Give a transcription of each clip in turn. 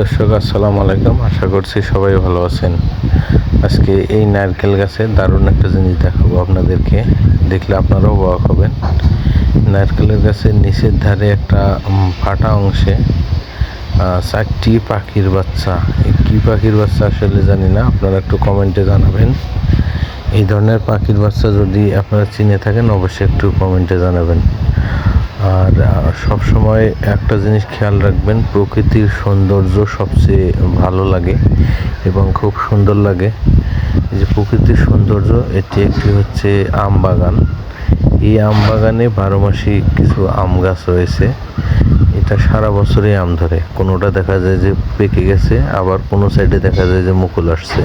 দর্শক, আসসালামু আলাইকুম। আশা করছি সবাই ভালো আছেন। আজকে এই নারকেল গাছে দারুণ একটা জিনিস দেখাবো আপনাদেরকে। দেখলে আপনারাও অবাক হবেন। নারকেলের গাছের নিচের ধারে একটা ফাটা অংশে চারটি পাখির বাচ্চা। এই কী পাখির বাচ্চা আসলে জানি না, আপনারা একটু কমেন্টে জানাবেন। এই ধরনের পাখির বাচ্চা যদি আপনারা চিনে থাকেন, অবশ্যই একটু কমেন্টে জানাবেন। আর সব সময় একটা জিনিস খেয়াল রাখবেন, প্রকৃতির সৌন্দর্য সবচেয়ে ভালো লাগে এবং খুব সুন্দর লাগে। যে প্রকৃতির সৌন্দর্য, এটি একটি হচ্ছে আম বাগান। এই আম বাগানে বারো মাসি কিছু আম গাছ রয়েছে। এটা সারা বছরই আম ধরে। কোনোটা দেখা যায় যে পেকে গেছে, আবার কোনো সাইডে দেখা যায় যে মুকুল আসছে।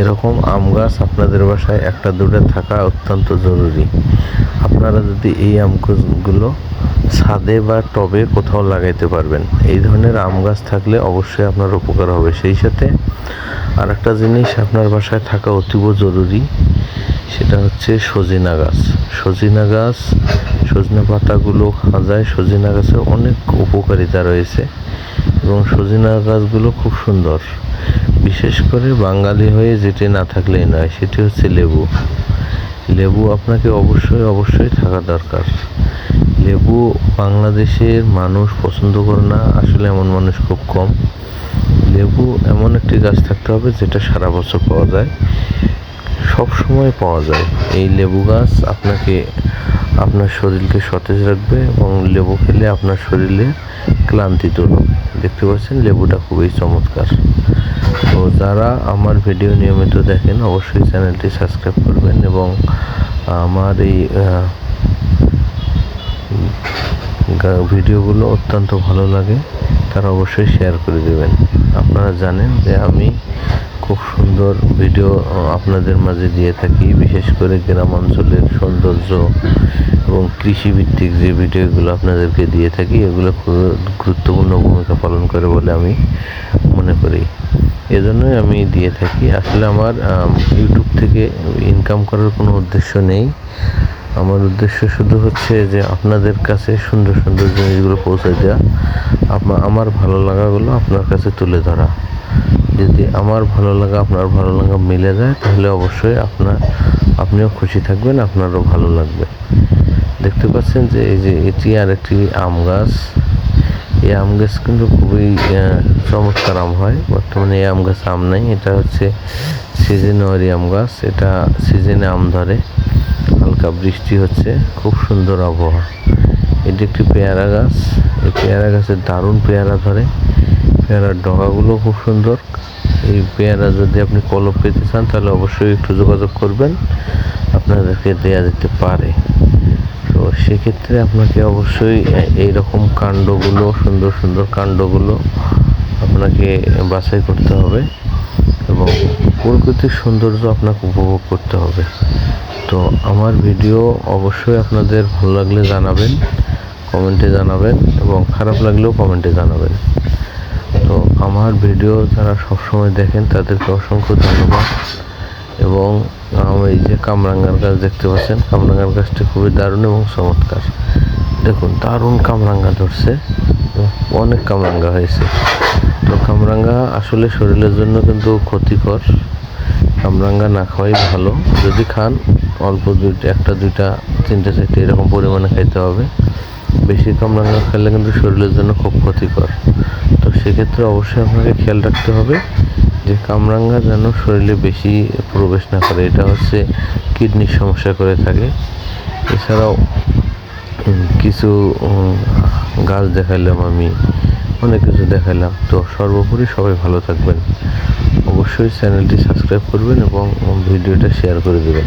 এরকম আম গাছ আপনাদের বাসায় একটা দুটো থাকা অত্যন্ত জরুরি। আপনারা যদি এই আম গাছগুলো ছাদে বা টবে কোথাও লাগাইতে পারবেন। এই ধরনের আম গাছ থাকলে অবশ্যই আপনার উপকার হবে। সেই সাথে আর একটা জিনিস আপনার বাসায় থাকা অতীব জরুরি। সেটা হচ্ছে সজিনা গাছ। সজিনা গাছ, সজনা পাতাগুলো খাওয়া যায় সজিনা গাছের অনেক উপকারিতা রয়েছে এবং সজিনা গাছগুলো খুব সুন্দর। বিশেষ করে বাঙালি হয়ে যেটি না থাকলেই নয়, সেটি হচ্ছে লেবু। লেবু আপনাকে অবশ্যই অবশ্যই থাকা দরকার। লেবু বাংলাদেশের মানুষ পছন্দ করে না, আসলে এমন মানুষ খুব কম। লেবু এমন একটি গাছ থাকতে হবে যেটা সারা বছর পাওয়া যায়। সব সময় পাওয়া যায়। এই লেবু গাছ আপনাকে আপনার শরীরকে সতেজ রাখবে এবং লেবু খেলে আপনার শরীরে ক্লান্তি দূর দেখতে পাচ্ছেন, লেবুটা খুবই চমৎকার। তো যারা আমার ভিডিও নিয়মিত দেখেন, অবশ্যই চ্যানেলটি সাবস্ক্রাইব করবেন এবং আমার এই ভিডিওগুলো অত্যন্ত ভালো লাগে, তারা অবশ্যই শেয়ার করে দেবেন। আপনারা জানেন যে আমি খুব সুন্দর ভিডিও আপনাদের মাঝে দিয়ে থাকি। বিশেষ করে গ্রাম অঞ্চলের সৌন্দর্য এবং কৃষিভিত্তিক যে ভিডিওগুলো আপনাদেরকে দিয়ে থাকি, এগুলো খুব গুরুত্বপূর্ণ ভূমিকা পালন করে বলে আমি মনে করি। এজন্যই আমি দিয়ে থাকি। আসলে আমার ইউটিউব থেকে ইনকাম করার কোনো উদ্দেশ্য নেই। আমার উদ্দেশ্য শুধু হচ্ছে যে আপনাদের কাছে সুন্দর সুন্দর জিনিসগুলো পৌঁছে দেওয়া আমার ভালো লাগাগুলো আপনার কাছে তুলে ধরা। যদি আমার ভালো লাগা আপনার ভালো লাগা মিলে যায়, তাহলে অবশ্যই আপনার, আপনিও খুশি থাকবেন, আপনারও ভালো লাগবে। দেখতে পাচ্ছেন যে এই যে এটি আর একটি আম গাছ। এই আম গাছ কিন্তু খুবই চমৎকার আম হয়। বর্তমানে এই আম গাছ আম নাই। এটা হচ্ছে সিজনারি আম গাছ। এটা সিজনে আম ধরে। হালকা বৃষ্টি হচ্ছে। খুব সুন্দর আবহাওয়া। এটি একটি পেয়ারা গাছ। এই পেয়ারা গাছের দারুণ পেয়ারা ধরে। পেয়ারার ডগাগুলো খুব সুন্দর। এই পেয়ারা যদি আপনি কলপ পেতে চান, তাহলে অবশ্যই একটু যোগাযোগ করবেন। আপনাদেরকে দেয়া যেতে পারে। তো সেক্ষেত্রে আপনাকে অবশ্যই এই রকম কাণ্ডগুলো, সুন্দর সুন্দর কাণ্ডগুলো আপনাকে বাছাই করতে হবে এবং প্রকৃতির সৌন্দর্য আপনাকে উপভোগ করতে হবে। তো আমার ভিডিও অবশ্যই আপনাদের ভালো লাগলে জানাবেন, কমেন্টে জানাবেন এবং খারাপ লাগলেও কমেন্টে জানাবেন। তো আমার ভিডিও যারা সবসময় দেখেন, তাদেরকে অসংখ্য ধন্যবাদ। এবং এই যে কামরাঙ্গার গাছ দেখতে পাচ্ছেন, কামরাঙ্গার গাছটি খুবই দারুণ এবং চমৎকার। দেখুন, দারুণ কামরাঙ্গা ধরছে অনেক কামরাঙ্গা হয়েছে। তো কামরাঙ্গা আসলে শরীরের জন্য কিন্তু ক্ষতিকর। কামরাঙ্গা না খাওয়াই ভালো। যদি খান, অল্প দুইটা, একটা, দুইটা, তিনটে, চারটে এরকম পরিমাণে খাইতে হবে। বেশি কামরাঙ্গা খেলে কিন্তু শরীরের জন্য খুব ক্ষতিকর। তো সেক্ষেত্রে অবশ্যই আপনাকে খেয়াল রাখতে হবে যে কামরাঙ্গা যেন শরীরে বেশি প্রবেশ না করে। এটা হচ্ছে কিডনির সমস্যা করে থাকে। এছাড়াও কিছু গাছ দেখাইলাম আমি, অনেক কিছু দেখাইলাম। তো সর্বোপরি সবাই ভালো থাকবেন। অবশ্যই চ্যানেলটি সাবস্ক্রাইব করবেন এবং ভিডিওটা শেয়ার করে দেবেন।